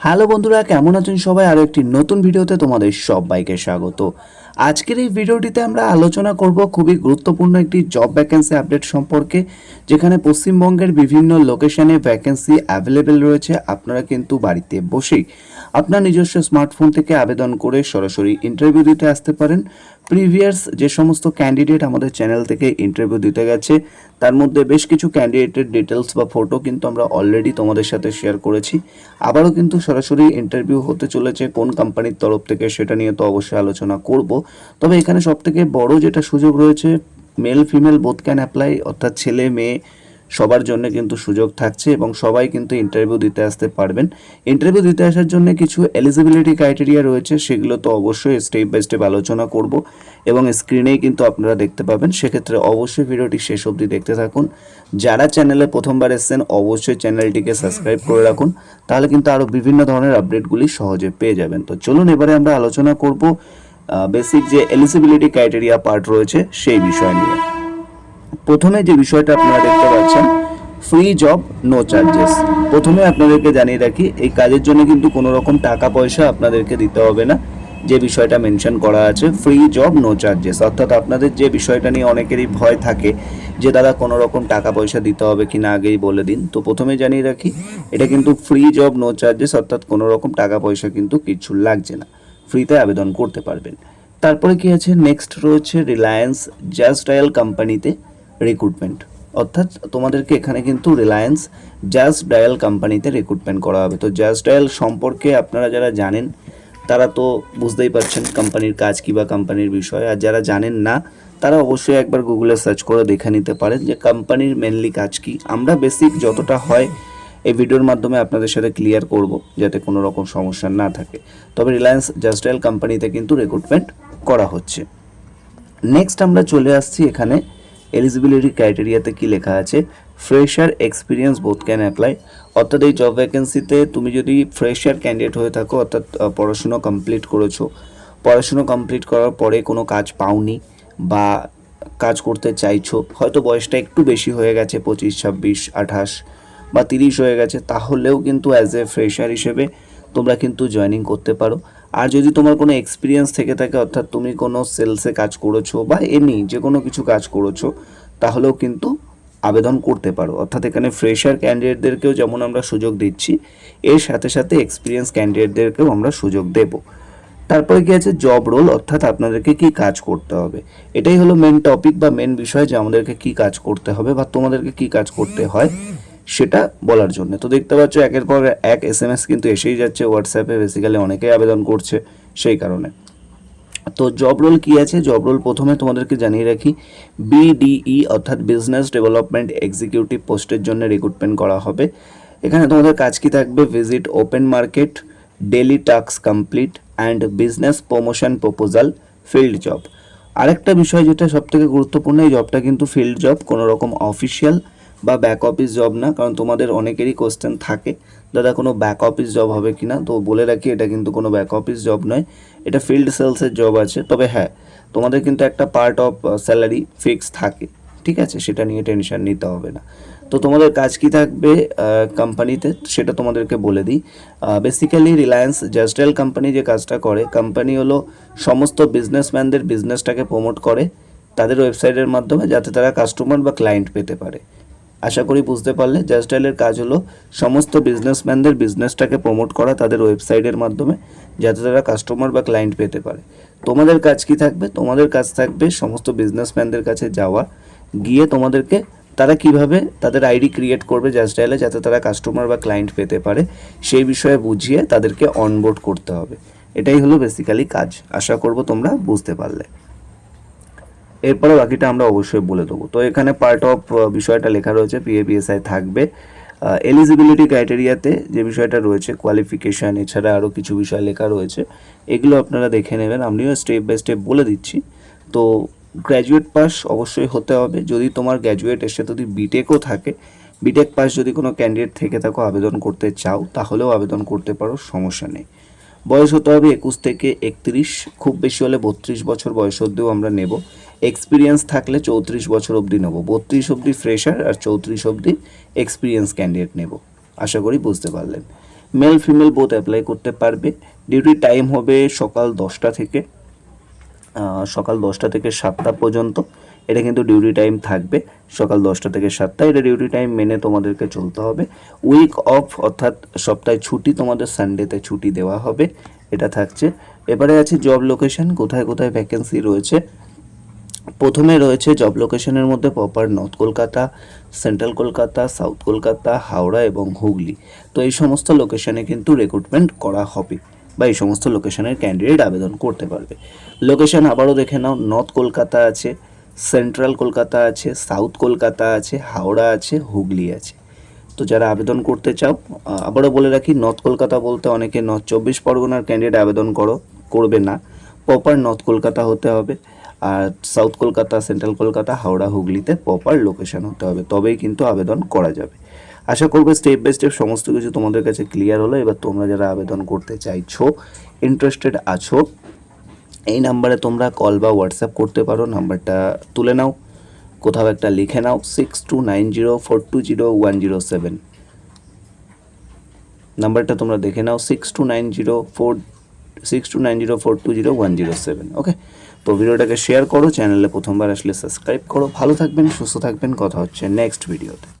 Hello বন্ধুরা কেমন আছেন সবাই? আরও একটি নতুন ভিডিওতে তোমাদের সবাইকে স্বাগত। আজকের এই ভিডিওটিতে আমরা আলোচনা করব খুবই গুরুত্বপূর্ণ একটি জব ভ্যাকেন্সি আপডেট সম্পর্কে, যেখানে পশ্চিমবঙ্গের বিভিন্ন লোকেশনে ভ্যাকেন্সি অ্যাভেলেবেল রয়েছে। আপনারা কিন্তু বাড়িতে বসেই আপনার নিজস্ব স্মার্টফোন থেকে আবেদন করে সরাসরি ইন্টারভিউ দিতে আসতে পারেন। প্রিভিয়াস যে সমস্ত ক্যান্ডিডেট আমাদের চ্যানেল থেকে ইন্টারভিউ দিতে গেছে, তার মধ্যে বেশ কিছু ক্যান্ডিডেটের ডিটেলস বা ফটো কিন্তু আমরা অলরেডি তোমাদের সাথে শেয়ার করেছি। আবারও কিন্তু সরাসরি ইন্টারভিউ হতে চলেছে কোন কোম্পানির তরফ থেকে, সেটা নিয়ে তো অবশ্যই আলোচনা করব। তবে এখানে সবথেকে বড় যেটা সুযোগ রয়েছে male female both can apply অর্থাৎ ছেলে, মেয়ে সবার জন্য কিন্তু সুযোগ থাকছে এবং সবাই কিন্তু ইন্টারভিউ দিতে আসতে পারবেন। ইন্টারভিউ দিতে আসার জন্য কিছু এলিজিবিলিটি ক্রাইটেরিয়া রয়েছে, সেগুলো তো অবশ্যই স্টেপ বাই স্টেপ আলোচনা করব এবং স্ক্রিনেই কিন্তু আপনারা দেখতে পাবেন। সেক্ষেত্রে অবশ্যই ভিডিওটি শেষ অবধি দেখতে থাকুন। যারা চ্যানেলে প্রথমবার এসেছেন, অবশ্যই চ্যানেলটিকে সাবস্ক্রাইব করে রাখুন, তাহলে কিন্তু আরও বিভিন্ন ধরনের আপডেটগুলি সহজে পেয়ে যাবেন। তো চলুন এবারে আমরা আলোচনা করব বেসিক যে এলিজিবিলিটি ক্রাইটেরিয়া পার্ট রয়েছে সেই বিষয় নিয়ে। প্রথমে যে বিষয়টা আপনারা দেখতে পাচ্ছেন ফ্রি জব নো চার্জেস প্রথমে আপনাদেরকে জানিয়ে রাখি, এই কাজের জন্য কিন্তু কোনো রকম টাকা পয়সা আপনাদেরকে দিতে হবে না। যে বিষয়টা মেনশন করা আছে ফ্রি জব নো চার্জেস অর্থাৎ আপনাদের যে বিষয়টা নিয়ে অনেকেরই ভয় থাকে যে, দাদা, কোনো রকম টাকা পয়সা দিতে হবে কি না? আগেই বলে দিন। তো প্রথমে জানিয়ে রাখি, এটা কিন্তু ফ্রি জব নো চার্জেস অর্থাৎ কোনো রকম টাকা পয়সা কিন্তু কিছু লাগছে না। ফ্রিতে আবেদন করতে পারবেন। তারপরে কি আছে? নেক্সট রয়েছে রিলায়েন্স জাস্ট ডায়াল কোম্পানিতে রিক্রুটমেন্ট অর্থাৎ তোমাদেরকে এখানে কিন্তু রিলায়েন্স জাস্ট ডায়াল কোম্পানিতে রিক্রুটমেন্ট করা হবে। তো জাস্ট ডায়াল সম্পর্কে আপনারা যারা জানেন, তারা তো বুঝতেই পারছেন কোম্পানির কাজ কী বা কোম্পানির বিষয়। আর যারা জানেন না, তারা অবশ্যই একবার গুগলে সার্চ করে দেখে নিতে পারেন যে কোম্পানির মেনলি কাজ কী। আমরা বেসিক যতটা হয় এই ভিডিওর মাধ্যমে আপনাদের সাথে ক্লিয়ার করব যাতে কোনো রকম সমস্যা না থাকে। তবে রিলায়েন্স জাস্ট ডায়াল কোম্পানিতে কিন্তু রিক্রুটমেন্ট করা হচ্ছে। নেক্সট আমরা চলে আসছি এখানে। এলিজিবিলিটি ক্রাইটেরিয়াতে কি লেখা আছে? Fresher experience both can apply অর্থাৎ এই জব ভ্যাকেন্সিতে তুমি যদি ফ্রেশার ক্যান্ডিডেট হয়ে থাকো, অর্থাৎ পড়াশুনো কমপ্লিট করেছ, পড়াশুনো কমপ্লিট করার পরে কোনো কাজ পাওনি বা কাজ করতে চাইছো, হয়তো বয়সটা একটু বেশি হয়ে গেছে, পঁচিশ, ছাব্বিশ, আঠাশ বা তিরিশ হয়ে গেছে, তাহলেও কিন্তু অ্যাজ এ ফ্রেশার হিসেবে তোমরা কিন্তু জয়েনিং করতে পারো। আর যদি তোমার কোনো এক্সপিরিয়েন্স থেকে থাকে, অর্থাৎ তুমি কোনো সেলসে কাজ করেছ বা এমনি যে কোনো কিছু কাজ করেছ, তাহলেও কিন্তু আবেদন করতে পারো। অর্থাৎ এখানে ফ্রেশার ক্যান্ডিডেটদেরকেও যেমন আমরা সুযোগ দিচ্ছি, এর সাথে সাথে এক্সপিরিয়েন্স ক্যান্ডিডেটদেরকেও আমরা সুযোগ দেব। তারপরে কি আছে? জব রোল অর্থাৎ আপনাদেরকে কি কাজ করতে হবে। এটাই হলো মেন টপিক বা মেন বিষয় যে আমাদেরকে কি কাজ করতে হবে বা তোমাদেরকে কি কাজ করতে হয়। সেটা বলার জন্য। তো দেখতে পাচ্ছ একের পর এক এস এম এস কিন্তু এসেই যাচ্ছে। হোয়াটসঅ্যাপে বেসিক্যালি অনেকেই আবেদন করছে সেই কারণে। তো জব রোল কি আছে? জব রোল প্রথমে তোমাদেরকে জানিয়ে রাখি বিডিই অর্থাৎ বিজনেস ডেভেলপমেন্ট এক্সিকিউটিভ পোস্টের জন্য রিক্রুটমেন্ট করা হবে। এখানে তোমাদের কাজ কি থাকবে? Visit open market daily task complete and business promotion proposal field job আরেকটা বিষয় যেটা সবথেকে গুরুত্বপূর্ণ, এই জবটা কিন্তু ফিল্ড জব কোনো রকম অফিসিয়াল বা ব্যাক অফিস জব না, কারণ তোমাদের অনেকেরই কোশ্চেন থাকে, দাদা, কোনো ব্যাক অফিস জব হবে কি না তো বলে রাখি, এটা কিন্তু কোনো ব্যাক অফিস জব নয়, এটা ফিল্ড সেলসের জব আছে। তবে হ্যাঁ তোমাদের কিন্তু একটা পার্ট অফ স্যালারি ফিক্স থাকে, ঠিক আছে? সেটা নিয়ে টেনশন নিতে হবে না। তো তোমাদের কাজ কি থাকবে কোম্পানিতে সেটা তোমাদেরকে বলে দিই। বেসিক্যালি রিলায়েন্স জাস্টেল কোম্পানি যে কাজটা করে কোম্পানি হলো সমস্ত বিজনেসম্যানদের বিজনেসটাকে প্রমোট করে, তাদের ওয়েবসাইটের মাধ্যমে যাতে তারা কাস্টমার বা ক্লায়েন্ট পেতে পারে। আশা করি বুঝতে পারলে জাস্টাইলের কাজ হলো সমস্ত বিজনেসম্যানদের বিজনেসটাকে প্রমোট করা তাদের ওয়েবসাইটের মাধ্যমে, যাতে তারা কাস্টমার বা ক্লায়েন্ট পেতে পারে। তোমাদের কাজ কি থাকবে? তোমাদের কাজ থাকবে সমস্ত বিজনেসম্যানদের কাছে যাওয়া, গিয়ে তোমাদেরকে তারা কীভাবে তাদের আইডি ক্রিয়েট করবে জাস্টাইলে যাতে তারা কাস্টমার বা ক্লায়েন্ট পেতে পারে, সেই বিষয়ে বুঝিয়ে তাদেরকে অনবোর্ড করতে হবে। এটাই হলো বেসিক্যালি কাজ। আশা করব তোমরা বুঝতে পারলে। এরপরে বাকিটা আমরা অবশ্যই বলে দেবো। তো এখানে পার্ট অফ বিষয়টা লেখা রয়েছে পিএপিএসআই থাকবে। এলিজিবিলিটি ক্রাইটেরিয়াতে যে বিষয়টা রয়েছে কোয়ালিফিকেশান এছাড়া আরও কিছু বিষয় লেখা রয়েছে, এগুলো আপনারা দেখে নেবেন। আমিও স্টেপ বাই স্টেপ বলে দিচ্ছি। তো গ্র্যাজুয়েট পাস অবশ্যই হতে হবে। যদি তোমার গ্র্যাজুয়েট এসে যদি বিটেকও থাকে বিটেক পাস যদি কোনো ক্যান্ডিডেট থেকে থাকো, আবেদন করতে চাও, তাহলেও আবেদন করতে পারো, সমস্যা নেই। বয়স হতে হবে একুশ থেকে একত্রিশ। খুব বেশি হলে বত্রিশ বছর বয়স অবধিও আমরা নেব। এক্সপিরিয়েন্স থাকলে চৌত্রিশ বছর অবধি নেব। বত্রিশ অবধি ফ্রেশার আর চৌত্রিশ অবধি এক্সপিরিয়েন্স ক্যান্ডিডেট নেব। আশা করি বুঝতে পারলেন। মেল ফিমেল বোথ অ্যাপ্লাই করতে পারবে। ডিউটি টাইম হবে সকাল দশটা থেকে সকাল দশটা থেকে সাতটা পর্যন্ত। এটা কিন্তু ডিউটি টাইম থাকবে। সকাল দশটা থেকে সাতটা এটা ডিউটি টাইম মেনে তোমাদেরকে চলতে হবে। উইক অফ অর্থাৎ সপ্তাহে ছুটি তোমাদের সানডেতে ছুটি দেওয়া হবে। এটা থাকছে। এবারে আছে জব লোকেশন কোথায় কোথায় ভ্যাকেন্সি রয়েছে? প্রথমে রয়েছে জব লোকেশনের মধ্যে proper north Kolkata central Kolkata south Kolkata, Howrah এবং হুগলি। তো এই সমস্ত লোকেশনে কিন্তু রিক্রুটমেন্ট করা হবে বা এই সমস্ত লোকেশনের ক্যান্ডিডেট আবেদন করতে পারবে। লোকেশন আবারও দেখে নাও নর্থ কলকাতা আছে সেন্ট্রাল কলকাতা আছে সাউথ কলকাতা আছে, হাওড়া আছে, হুগলি আছে। তো যারা আবেদন করতে চাও আবারও বলে রাখি নর্থ কলকাতা বলতে অনেকে নর্থ চব্বিশ পরগনার ক্যান্ডিডেট আবেদন করো, করবে না। প্রপার নর্থ কলকাতা হতে হবে। আর সাউথ কলকাতা, সেন্ট্রাল কলকাতা, হাওড়া, হুগলিতে প্রপার লোকেশন হতে হবে। তবেই কিন্তু আবেদন করা যাবে। আশা করব স্টেপ বাই স্টেপ সমস্ত কিছু তোমাদের কাছে ক্লিয়ার হলো। এবার তোমরা যারা আবেদন করতে চাইছো ইন্টারেস্টেড আছো, এই নাম্বারে তোমরা কল বা হোয়াটসঅ্যাপ করতে পারো। নাম্বারটা তুলে নাও। কোথাও একটা লিখে নাও। Six two nine zero four two zero one zero seven নাম্বারটা তোমরা দেখে নাও। Six two nine zero four six two nine zero four two zero one zero seven okay তো ভিডিওটাকে শেয়ার করো চ্যানেলে প্রথমবার আসলে সাবস্ক্রাইব করো। ভালো থাকবেন, সুস্থ থাকবেন। কথা হচ্ছে নেক্সট ভিডিওতে